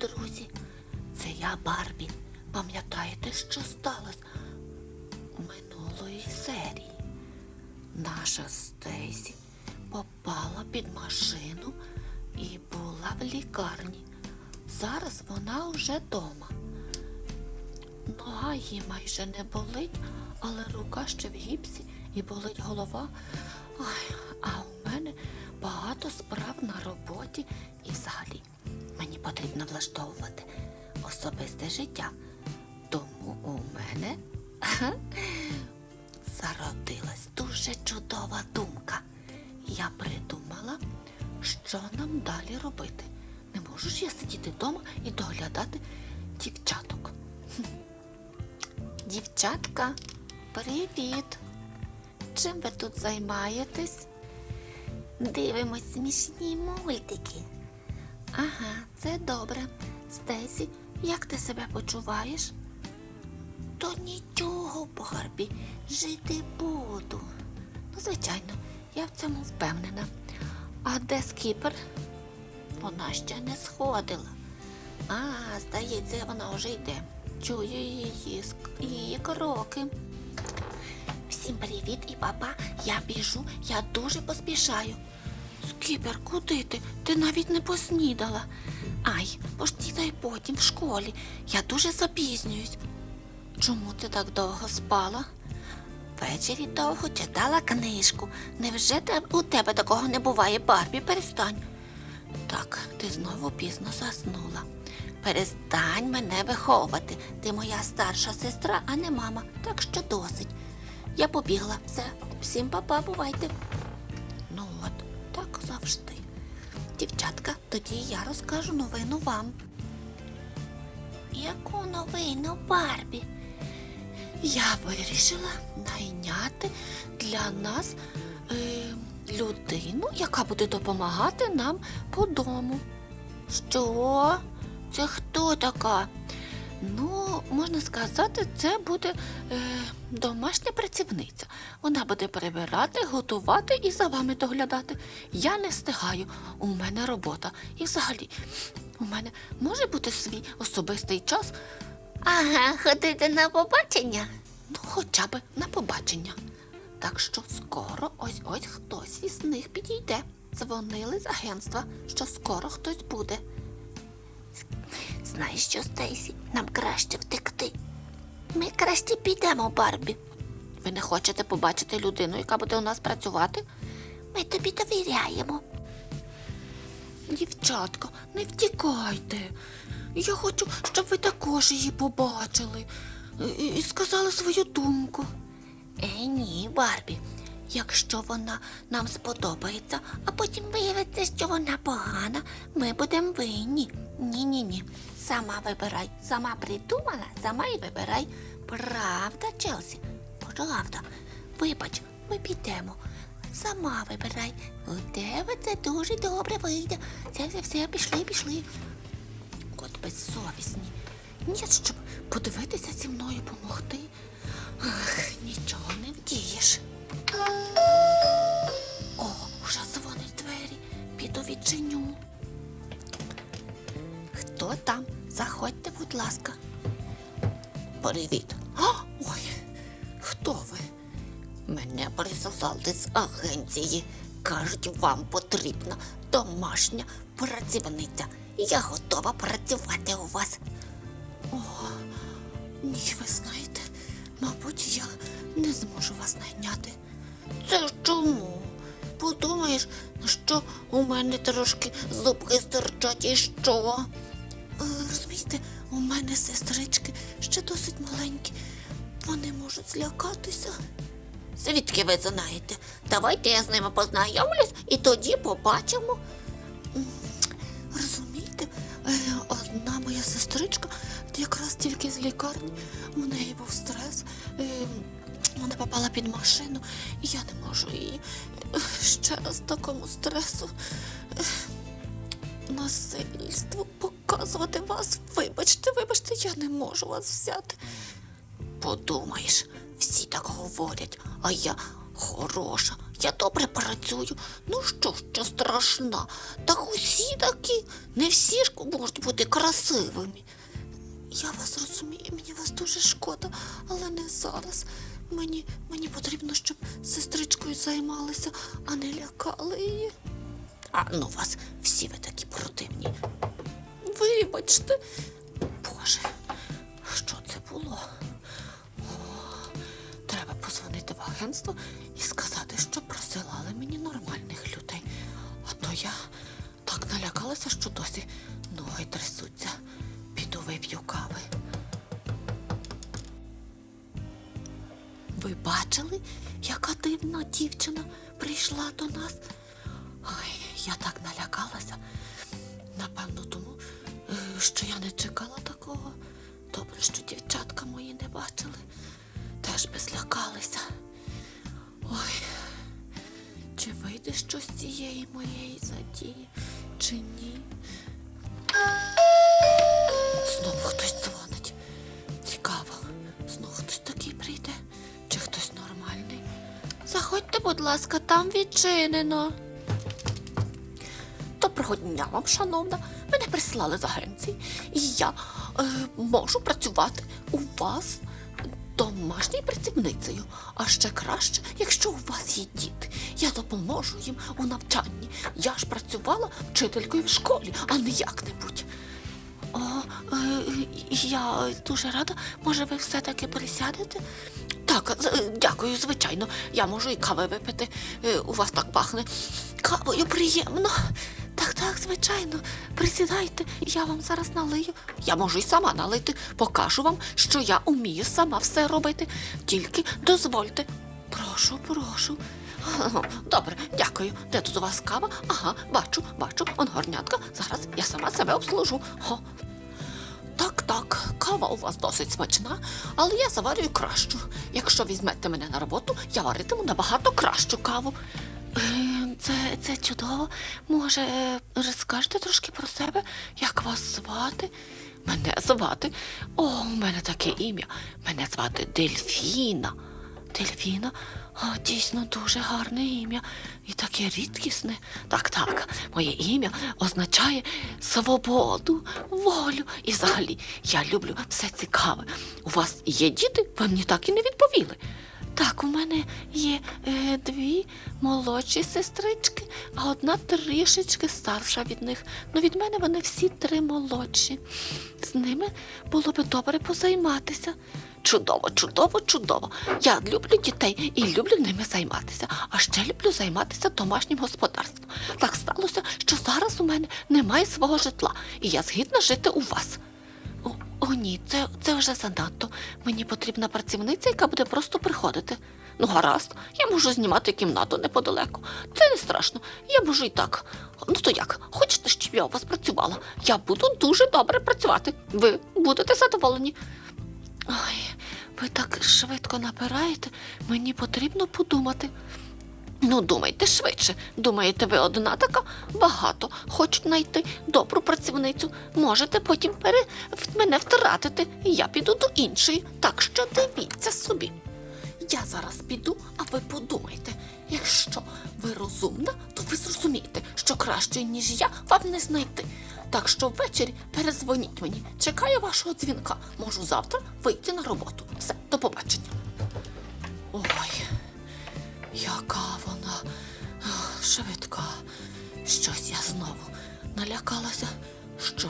друзі, це я Барбі. Пам'ятаєте, що сталося у минулої серії? Наша Стейсі попала під машину і була в лікарні. Зараз вона вже вдома. Нога її майже не болить, але рука ще в гіпсі і болить голова. Ой, а у мене багато справ на роботі і взагалі мені потрібно влаштовувати особисте життя. Тому у мене зародилась дуже чудова думка. Я придумала, що нам далі робити. Не можу ж я сидіти вдома і доглядати дівчаток. Дівчатка, привіт! Чим ви тут займаєтесь? Дивимось смішні мультики. Ага, це добре. Стесі, як ти себе почуваєш? То нічого, Барбі, жити буду. Ну, звичайно, я в цьому впевнена. А де скіпер? Вона ще не сходила. А, здається, вона вже йде. Чую її, її кроки. Всім привіт і папа. Я біжу, я дуже поспішаю. Скіпер, куди ти? Ти навіть не поснідала. Ай, поштідай потім в школі. Я дуже запізнююсь. Чому ти так довго спала? Ввечері довго читала книжку. Невже у тебе такого не буває, Барбі? Перестань. Так, ти знову пізно заснула. Перестань мене виховувати. Ти моя старша сестра, а не мама, так що досить. Я побігла. Все, всім папа, бувайте. Дівчатка, тоді я розкажу новину вам. Яку новину, Барбі? Я вирішила найняти для нас е, людину, яка буде допомагати нам по дому. Що? Це хто така? Ну, можна сказати, це буде е, домашня працівниця. Вона буде прибирати, готувати і за вами доглядати. Я не встигаю. У мене робота. І взагалі, у мене може бути свій особистий час. Ага, ходити на побачення? Ну, хоча б на побачення. Так що скоро ось ось хтось із них підійде. Дзвонили з агентства, що скоро хтось буде. Знаєш що, Стейсі, нам краще втекти. Ми краще підемо, Барбі. Ви не хочете побачити людину, яка буде у нас працювати? Ми тобі довіряємо. Дівчатка, не втікайте. Я хочу, щоб ви також її побачили і, сказали свою думку. Е, ні, Барбі. Якщо вона нам сподобається, а потім виявиться, що вона погана, ми будемо винні. Ні, ні, ні. Сама вибирай. Сама придумала, сама і вибирай. Правда, Челсі? Правда. Вибач, ми підемо. Сама вибирай. У тебе це дуже добре вийде. Це все, все, пішли, пішли. От безсовісні. Ні, щоб подивитися зі мною помогти. Привіт. Ой, хто ви? Мене прислали з агенції. Кажуть, вам потрібна домашня працівниця. Я готова працювати у вас. О, ні, ви знаєте, мабуть, я не зможу вас найняти. Це чому? Подумаєш, що у мене трошки зубки стирчать і що? Е, Розумієте, у мене сестрички ще досить маленькі. Вони можуть злякатися. Звідки ви знаєте? Давайте я з ними познайомлюсь і тоді побачимо. Розумієте, е, одна моя сестричка якраз тільки з лікарні, у неї був стрес. е, Вона попала під машину, і я не можу її е, ще раз такому стресу. Насильство показувати вас. Вибачте, вибачте, я не можу вас взяти. Подумаєш, всі так говорять, а я хороша, Я добре працюю. Ну що, що страшна? Так усі такі, не всі ж можуть бути красивими. Я вас розумію, мені вас дуже шкода, але не зараз. Мені, мені потрібно, щоб сестричкою займалися, а не лякали її. А ну вас, всі ви такі противні. Вибачте. Боже, що це було? О, треба позвонити в агентство і сказати, що присилали мені нормальних людей. А то я так налякалася, що досі ноги трясуться. Піду вип'ю кави. Ви бачили, яка дивна дівчина прийшла до нас? Ой, я так налякалася. Напевно, тому, е, що я не чекала такого. Добре, що дівчатка мої не бачили. Теж би злякалися. Ой, чи вийде щось з цієї моєї задії, чи ні? Знову хтось дзвонить. Цікаво, знову хтось такий прийде, чи хтось нормальний. Заходьте, будь ласка, там відчинено. Доброго дня вам, шановна. Мене прислали з агенції, і я е, можу працювати у вас домашньою працівницею. А ще краще, якщо у вас є діти. Я допоможу їм у навчанні. Я ж працювала вчителькою в школі, а не як-небудь. О, е, я дуже рада. Може, ви все-таки присядете? Так, е, дякую, звичайно. Я можу і кави випити. Е, У вас так пахне. Кавою приємно. Так, так, звичайно. Присідайте, я вам зараз налию. Я можу й сама налити. Покажу вам, що я умію сама все робити. Тільки дозвольте. Прошу, прошу. Добре, дякую. Де тут у вас кава? Ага, бачу, бачу, он горнятка. Зараз я сама себе обслужу. О, так, так, кава у вас досить смачна, але я заварюю кращу. Якщо візьмете мене на роботу, я варитиму набагато кращу каву. Е, Це, це чудово. Може, розкажете трошки про себе, як вас звати? Мене звати. О, у мене таке ім'я. Мене звати Дельфіна. Дельфіна? О, дійсно дуже гарне ім'я і таке рідкісне. Так, так, моє ім'я означає свободу, волю. І взагалі я люблю все цікаве. У вас є діти? Ви мені так і не відповіли. Так, у мене є е, дві молодші сестрички, а одна трішечки старша від них. Ну, від мене вони всі три молодші. З ними було би добре позайматися. Чудово, чудово, чудово. Я люблю дітей і люблю ними займатися. А ще люблю займатися домашнім господарством. Так сталося, що зараз у мене немає свого житла, і я згідна жити у вас. О, ні, це, це вже занадто. Мені потрібна працівниця, яка буде просто приходити. Ну, гаразд, я можу знімати кімнату неподалеку. Це не страшно. Я можу і так. Ну то як, хочете, щоб я у вас працювала? Я буду дуже добре працювати. Ви будете задоволені. Ой, ви так швидко напираєте, мені потрібно подумати. Ну, думайте швидше. Думаєте, ви одна така? Багато хочуть знайти добру працівницю. Можете потім пере... мене втратити, я піду до іншої. Так що дивіться собі. Я зараз піду, а ви подумайте. Якщо ви розумна, то ви зрозумієте, що краще, ніж я, вам не знайти. Так що ввечері перезвоніть мені. Чекаю вашого дзвінка. Можу завтра вийти на роботу. Все, до побачення. Ой. Яка вона швидка. Щось я знову налякалася. Що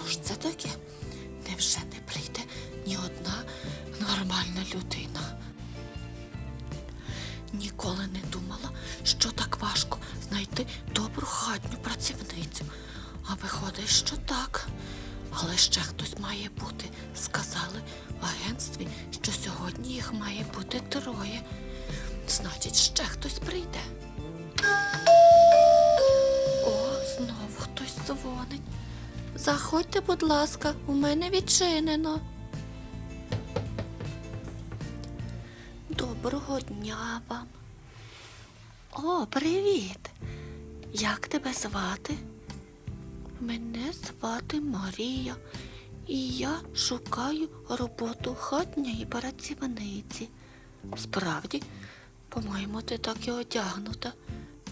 будь ласка, у мене відчинено. Доброго дня вам. О, привіт. Як тебе звати? Мене звати Марія, і я шукаю роботу хатньої працівниці. Справді, по-моєму, ти так і одягнута.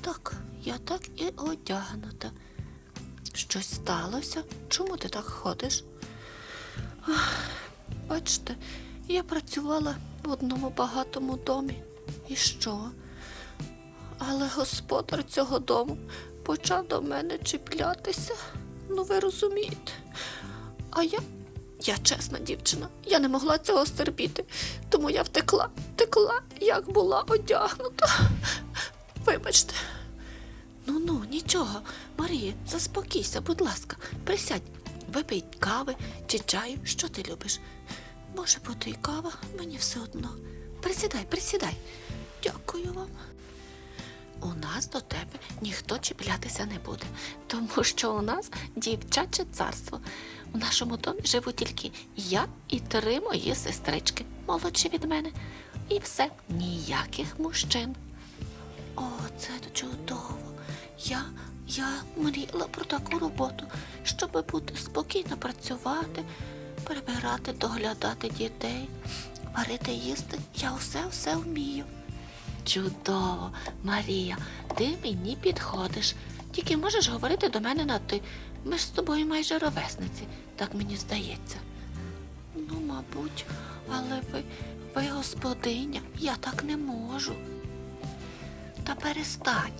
так, я так і одягнута. Щось сталося? Чому ти так ходиш? Ах, бачите, я працювала в одному багатому домі. І що? Але господар цього дому почав до мене чіплятися. Ну, ви розумієте. А я, я чесна дівчина, я не могла цього стерпіти, тому я втекла, втекла, як була одягнута. Вибачте. Ну ну, нічого, Марія, заспокійся, будь ласка, присядь, випий кави чи чаю, що ти любиш. Може бути і кава, мені все одно. Присідай, присідай. Дякую вам. У нас до тебе ніхто чіплятися не буде, тому що у нас дівчаче царство. У нашому домі живу тільки я і три мої сестрички, молодші від мене. І все, ніяких мужчин. О, це чудово. Я, я мріяла про таку роботу, щоб бути спокійно працювати, прибирати, доглядати дітей, варити їсти. Я усе все вмію. Чудово, Марія, ти мені підходиш. Тільки можеш говорити до мене на ти. Ми ж з тобою майже ровесниці, так мені здається. Ну, мабуть, але ви, ви господиня, я так не можу. Та перестань.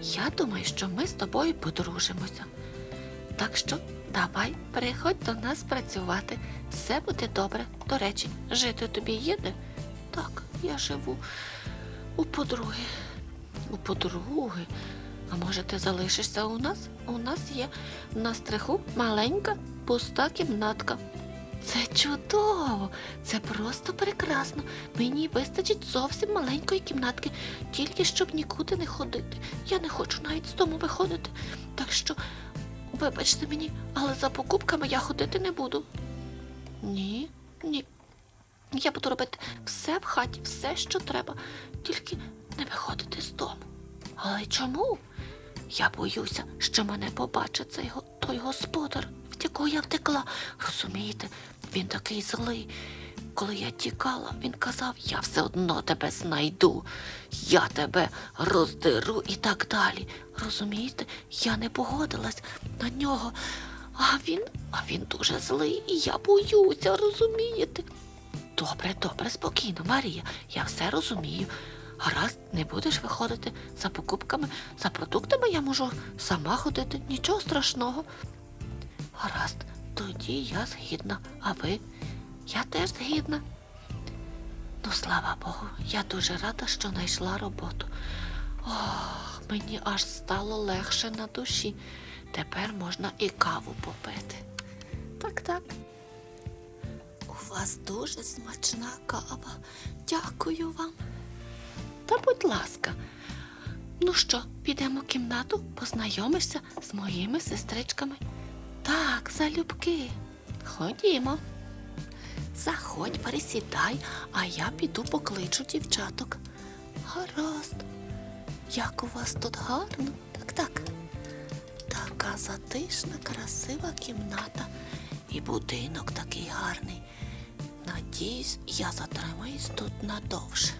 Я думаю, що ми з тобою подружимося. Так що давай, приходь до нас працювати. Все буде добре. До речі, жити тобі їде? Так, я живу у подруги. У подруги. А може, ти залишишся у нас? У нас є на стриху маленька пуста кімнатка. Це чудово, це просто прекрасно. Мені вистачить зовсім маленької кімнатки, тільки щоб нікуди не ходити. Я не хочу навіть з дому виходити. Так що, вибачте мені, але за покупками я ходити не буду. Ні, ні. Я буду робити все в хаті, все, що треба, тільки не виходити з дому. Але чому? Я боюся, що мене побачить цей той господар, від якого я втекла. Розумієте, він такий злий. Коли я тікала, він казав, я все одно тебе знайду, я тебе роздеру і так далі. Розумієте, я не погодилась на нього. А він, а він дуже злий, і я боюся, розумієте? Добре, добре, спокійно, Марія, я все розумію. Гаразд, не будеш виходити за покупками, за продуктами я можу сама ходити, нічого страшного. Гаразд, тоді я згідна, а ви? Я теж згідна. Ну, слава Богу, я дуже рада, що знайшла роботу. Ох, мені аж стало легше на душі. Тепер можна і каву попити. Так, так. У вас дуже смачна кава. Дякую вам. Та будь ласка. Ну що, підемо в кімнату, познайомишся з моїми сестричками. Так, залюбки. Ходімо. Заходь, пересідай, а я піду покличу дівчаток. Гаразд. Як у вас тут гарно? Так, так. Така затишна, красива кімната. І будинок такий гарний. Надіюсь, я затримаюсь тут надовше.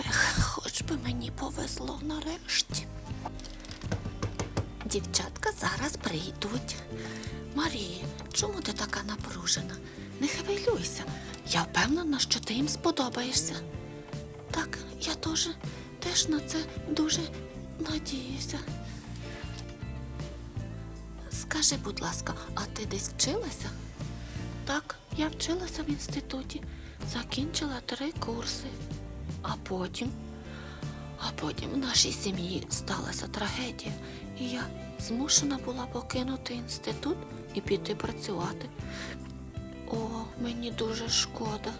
Ех, хоч би мені повезло нарешті. Дівчатка зараз прийдуть. Марія, чому ти така напружена? Не хвилюйся. Я впевнена, що ти їм сподобаєшся. Так, я теж, теж на це дуже надіюся. Скажи, будь ласка, а ти десь вчилася? Так, я вчилася в інституті, закінчила три курси. А потім, а потім в нашій сім'ї сталася трагедія, я змушена була покинути інститут і піти працювати. О, мені дуже шкода.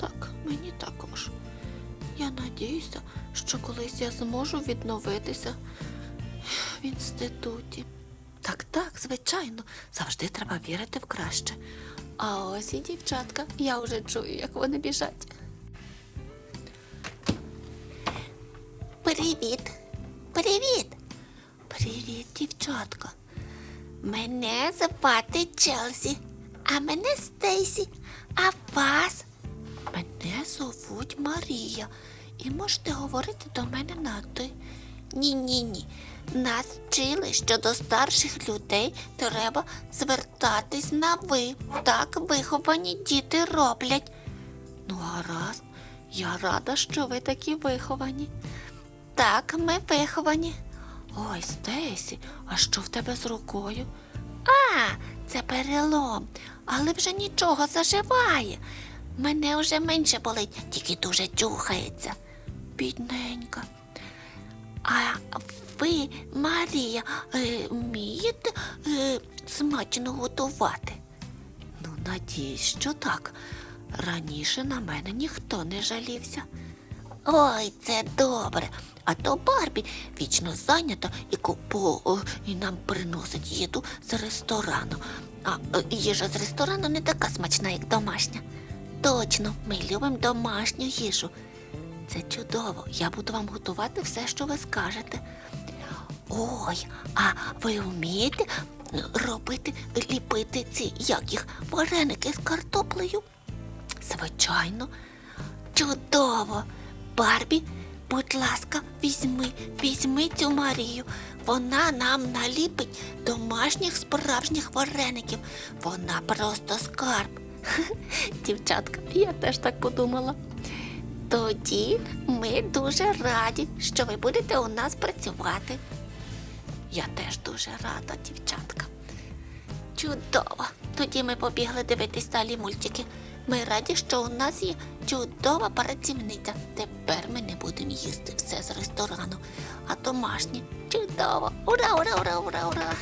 Так, мені також. Я надіюся, що колись я зможу відновитися в інституті. Так, так, звичайно, завжди треба вірити в краще. А ось і дівчатка, я вже чую, як вони біжать. Привіт. Привіт. Привіт, дівчатка. Мене звати Челсі, а мене Стейсі, а вас? Мене зовуть Марія, і можете говорити до мене на ти. Ні, ні, ні. Нас вчили, що до старших людей треба звертатись на ви. Так виховані діти роблять. Ну, гаразд, я рада, що ви такі виховані. Так, ми виховані. Ой, Стесі, а що в тебе з рукою? А, це перелом, але вже нічого заживає. Мене вже менше болить, тільки дуже чухається. Бідненька. А ви, Марія, е, вмієте е, смачно готувати? Ну, надіюсь, що так. Раніше на мене ніхто не жалівся. Ой, це добре. А то Барбі вічно зайнята і купу о, і нам приносить їду з ресторану. А е, їжа з ресторану не така смачна, як домашня. Точно, ми любимо домашню їжу. Це чудово. Я буду вам готувати все, що ви скажете. Ой, а ви вмієте е, робити, ліпити ці, як їх, вареники з картоплею? Звичайно. Чудово. Барбі, будь ласка, візьми, візьми цю Марію. Вона нам наліпить домашніх справжніх вареників. Вона просто скарб. Дівчатка, я теж так подумала. Тоді ми дуже раді, що ви будете у нас працювати. Я теж дуже рада, дівчатка. Чудово. Тоді ми побігли дивитись далі мультики. Ми раді, що у нас є чудова працівниця. Тепер ми не будемо їсти все з ресторану, а домашнє. Чудово! Ура, ура, ура, ура, ура!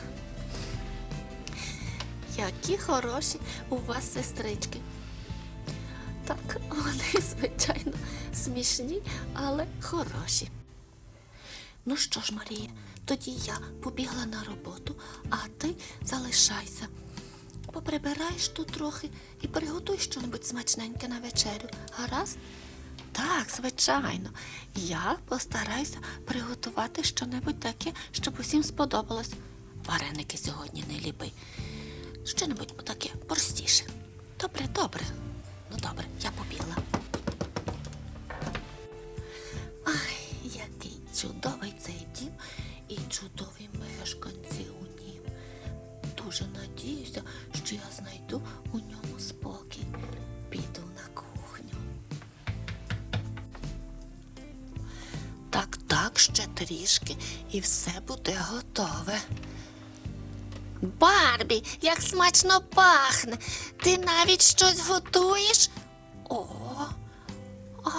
Які хороші у вас сестрички. Так, вони, звичайно, смішні, але хороші. Ну що ж, Марія, тоді я побігла на роботу, а ти залишайся. Поприбираєш тут трохи і приготуй щось смачненьке на вечерю. Гаразд? Так, звичайно. Я постараюся приготувати щонебудь таке, щоб усім сподобалось. Вареники сьогодні не ліпи. Що-небудь таке простіше. Добре, добре. Ну добре, я побігла. Ай, який чудовий цей дім і чудові мешканці. Дуже надіюся, що я знайду у ньому спокій. Піду на кухню. Так, так, ще трішки, і все буде готове. Барбі, як смачно пахне. Ти навіть щось готуєш? О, а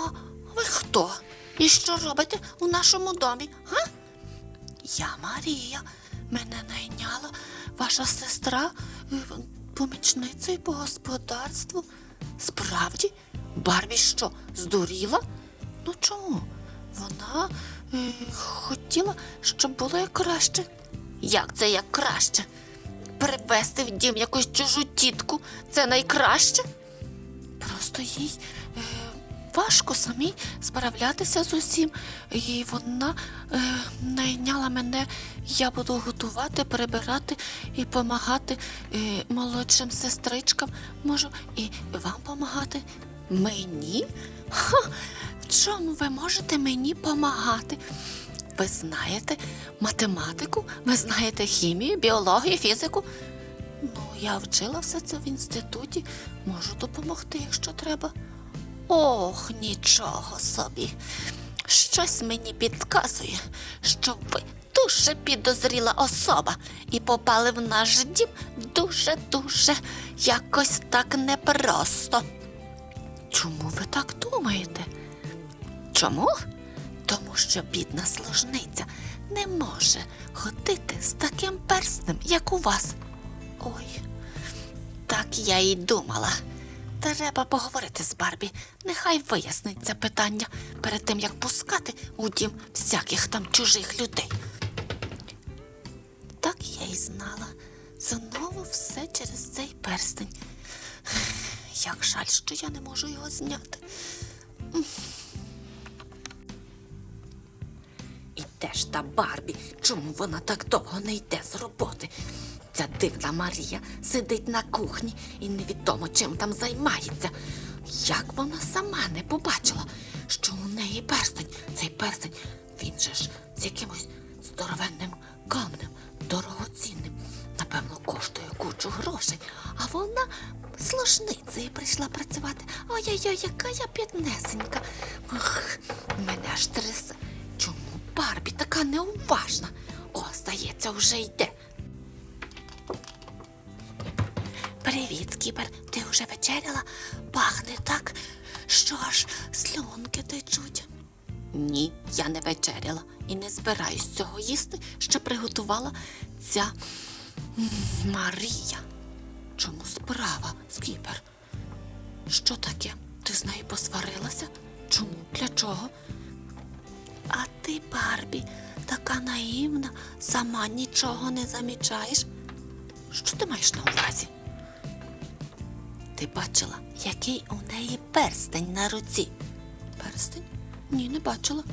ви хто? І що робите у нашому домі? Га? Я Марія. Мене найняла ваша сестра е, помічницею по господарству. Справді, Барбі що, здуріла? Ну чому? Вона е, хотіла, щоб було як краще. Як це як краще? Привезти в дім якусь чужу тітку це найкраще? Просто їй е, важко самій справлятися з усім. І вона е, найняла мене, я буду готувати, прибирати і допомагати е, молодшим сестричкам. Можу і вам допомагати. Мені? Ха, в чому ви можете мені допомагати? Ви знаєте математику, ви знаєте хімію, біологію, фізику. Ну, я вчила все це в інституті, можу допомогти, якщо треба. Ох, нічого собі. Щось мені підказує, що ви дуже підозріла особа і попали в наш дім дуже-дуже якось так непросто. Чому ви так думаєте? Чому? Тому що бідна служниця не може ходити з таким перстнем, як у вас. Ой, так я і думала. Треба поговорити з Барбі. Нехай вияснить це питання перед тим, як пускати у дім всяких там чужих людей. Так я й знала. Знову все через цей перстень. Як жаль, що я не можу його зняти. І де ж та Барбі? Чому вона так довго не йде з роботи? Ця дивна Марія сидить на кухні і невідомо чим там займається. Як вона сама не побачила, що у неї перстень, цей перстень Він же ж з якимось здоровенним камнем, дорогоцінним. Напевно, коштує кучу грошей, а вона служницею прийшла працювати. Ой-ой-ой, яка я біднесенька. Ох, мене аж трясе. Чому Барбі така неуважна? О, здається, вже йде. Привіт, Скіпер. Ти вже вечеряла? Пахне так, що аж слюнки течуть. Ні, я не вечеряла і не збираюсь цього їсти, що приготувала ця Марія. Чому справа, Скіпер? Що таке? Ти з нею посварилася? Чому? Для чого? А ти, Барбі, така наївна, сама нічого не замічаєш. Що ти маєш на увазі? Ти бачила, який у неї перстень на руці? Перстень? Ні, не бачила.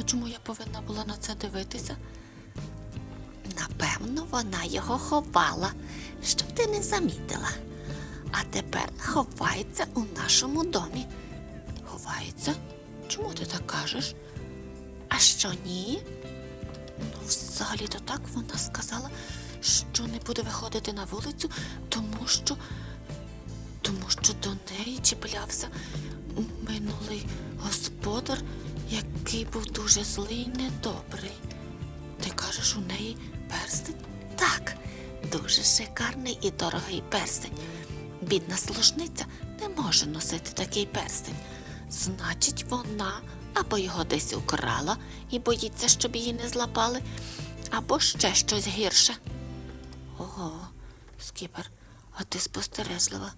А чому я повинна була на це дивитися? Напевно, вона його ховала, щоб ти не замітила. А тепер ховається у нашому домі. Ховається? Чому ти так кажеш? А що ні? Ну, взагалі-то так вона сказала, що не буде виходити на вулицю, тому що тому що до неї чіплявся минулий господар, який був дуже злий і недобрий. Ти кажеш, у неї перстень? Так, дуже шикарний і дорогий перстень. Бідна служниця не може носити такий перстень. Значить, вона або його десь украла і боїться, щоб її не злапали, або ще щось гірше. Ого, скіпер, а ти спостережлива.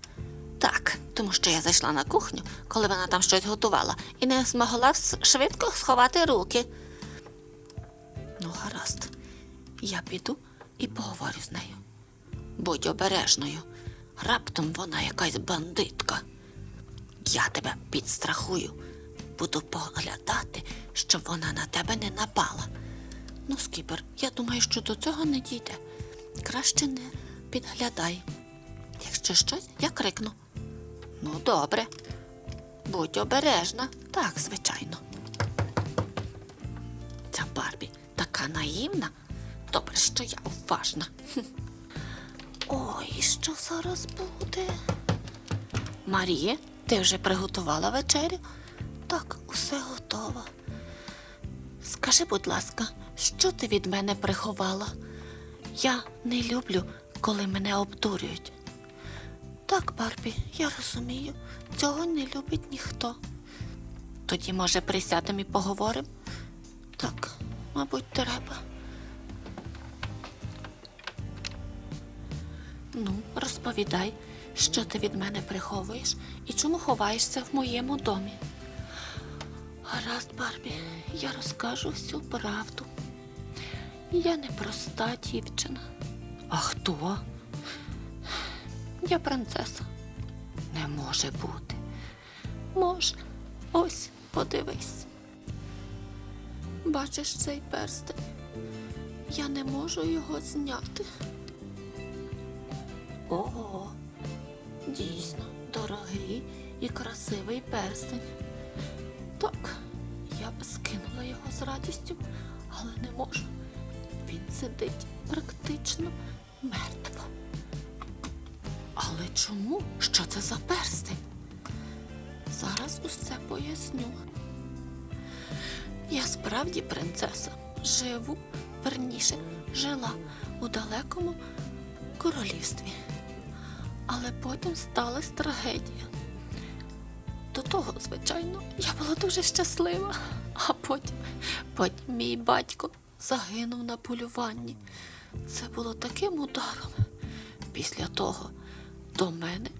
Так, тому що я зайшла на кухню, коли вона там щось готувала, і не змогла швидко сховати руки. Ну, гаразд, я піду і поговорю з нею. Будь обережною. Раптом вона якась бандитка. Я тебе підстрахую. Буду поглядати, щоб вона на тебе не напала. Ну, скіпер, я думаю, що до цього не дійде. Краще не підглядай. Якщо щось, я крикну. Ну, добре. Будь обережна. Так, звичайно. Ця Барбі така наївна. Добре, що я уважна. Ой, що зараз буде? Марія, ти вже приготувала вечерю? Так, усе готово. Скажи, будь ласка, що ти від мене приховала? Я не люблю, коли мене обдурюють. Так, Барбі, я розумію, цього не любить ніхто. Тоді, може, присядемо і поговоримо? Так, мабуть, треба. Ну, розповідай, що ти від мене приховуєш і чому ховаєшся в моєму домі. Гаразд, Барбі, я розкажу всю правду. Я не проста дівчина. А хто? Я принцеса. Не може бути. Може, ось подивись. Бачиш цей перстень? Я не можу його зняти. Ого, дійсно дорогий і красивий перстень. Так, я б скинула його з радістю, але не можу. Він сидить практично мертво. Але чому? Що це за перстень? Зараз усе поясню. Я справді принцеса. Живу, верніше, жила у далекому королівстві. Але потім сталася трагедія. До того, звичайно, я була дуже щаслива, а потім, потім мій батько загинув на полюванні. Це було таким ударом. Після того до мене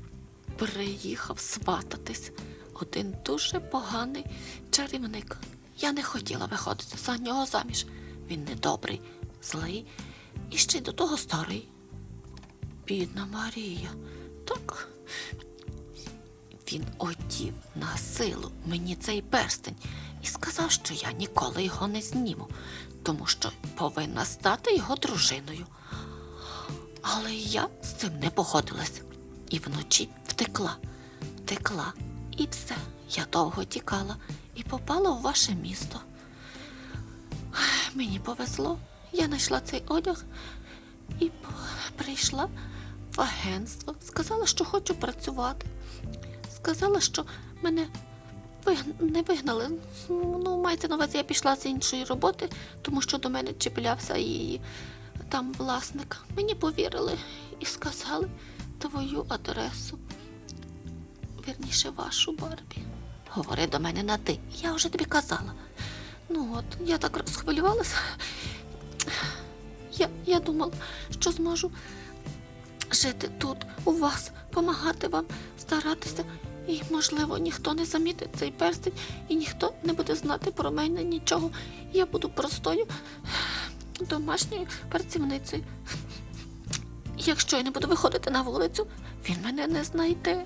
приїхав свататись один дуже поганий чарівник. Я не хотіла виходити за нього заміж. Він недобрий, злий і ще й до того старий. Бідна Марія. Так. Він одів на силу мені цей перстень і сказав, що я ніколи його не зніму, тому що повинна стати його дружиною. Але я з цим не погодилась і вночі втекла, втекла, і все. Я довго тікала і попала в ваше місто. мені повезло. Я знайшла цей одяг і прийшла в агентство. Сказала, що хочу працювати. Сказала, що мене не вигнали. Ну, мається на увазі, я пішла з іншої роботи, тому що до мене чіплявся її там власник. Мені повірили і сказали твою адресу. Вірніше, вашу Барбі. Говори до мене на ти. Я вже тобі казала. Ну от, я так розхвилювалася. Я, я думала, що зможу жити тут, у вас, допомагати вам, старатися. І, можливо, ніхто не замітить цей перстень, і ніхто не буде знати про мене нічого. Я буду простою домашньою працівницею. Якщо я не буду виходити на вулицю, він мене не знайде.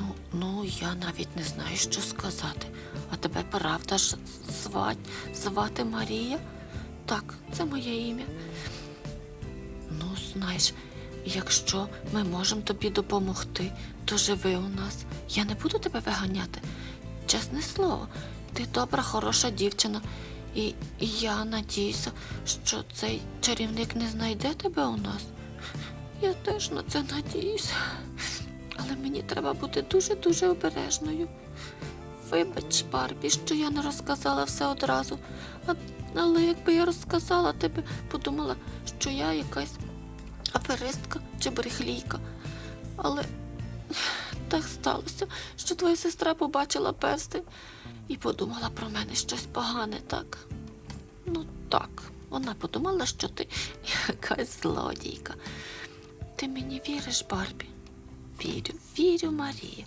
Ну, ну, я навіть не знаю, що сказати. А тебе правда ж звать, звати Марія? Так, це моє ім'я. Ну, знаєш, якщо ми можемо тобі допомогти, то живи у нас. Я не буду тебе виганяти. Чесне слово, ти добра, хороша дівчина. І, я надіюся, що цей чарівник не знайде тебе у нас. Я теж на це надіюся. Але мені треба бути дуже-дуже обережною. Вибач, Барбі, що я не розказала все одразу. А, але якби я розказала, ти б подумала, що я якась аферистка чи брехлійка. Але так сталося, що твоя сестра побачила перстень і подумала про мене щось погане, так? Ну так, вона подумала, що ти якась злодійка. Ти мені віриш, Барбі? Вірю, вірю, Марія.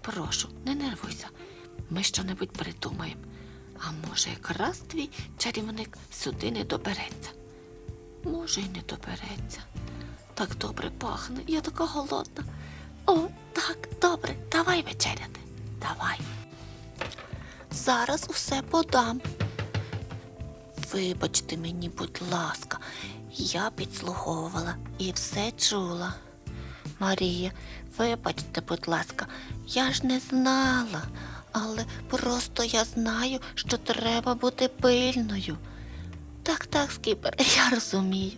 Прошу, не нервуйся. Ми що-небудь придумаємо. А може, якраз твій чарівник сюди не добереться. Може, й не добереться. Так добре пахне, я така голодна. О, так, добре, давай вечеряти. Давай. Зараз усе подам. Вибачте мені, будь ласка, я підслуховувала і все чула. Марія, вибачте, будь ласка, я ж не знала, але просто я знаю, що треба бути пильною. Так, так, скіпер, я розумію.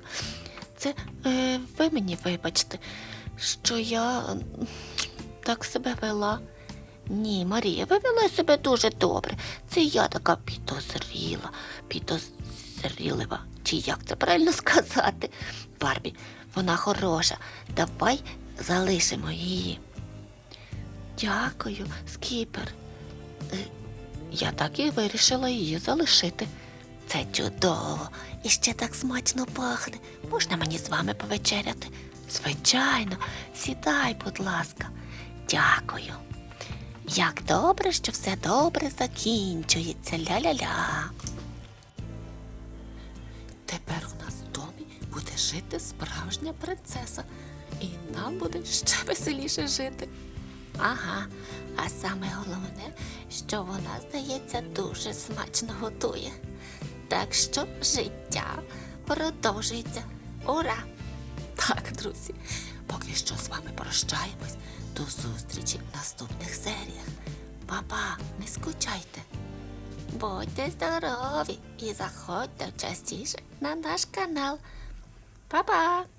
Це е, ви мені вибачте, що я так себе вела. Ні, Марія, ви вели себе дуже добре. Це я така підозріла, підозрілива. Чи як це правильно сказати? Барбі, вона хороша. Давай залишимо її. Дякую, скіпер. Е, Я так і вирішила її залишити. Це чудово. І ще так смачно пахне. Можна мені з вами повечеряти? Звичайно, сідай, будь ласка. Дякую. Як добре, що все добре закінчується. Ля-ля-ля. Тепер у нас в домі буде жити справжня принцеса, і нам буде ще веселіше жити. Ага, а саме головне, що вона, здається, дуже смачно готує. Так що життя продовжується. Ура! Так, друзі, поки що з вами прощаємось. До зустрічі в наступних серіях. Па-па, не скучайте. Будьте здорові і заходьте частіше на наш канал. Па-па!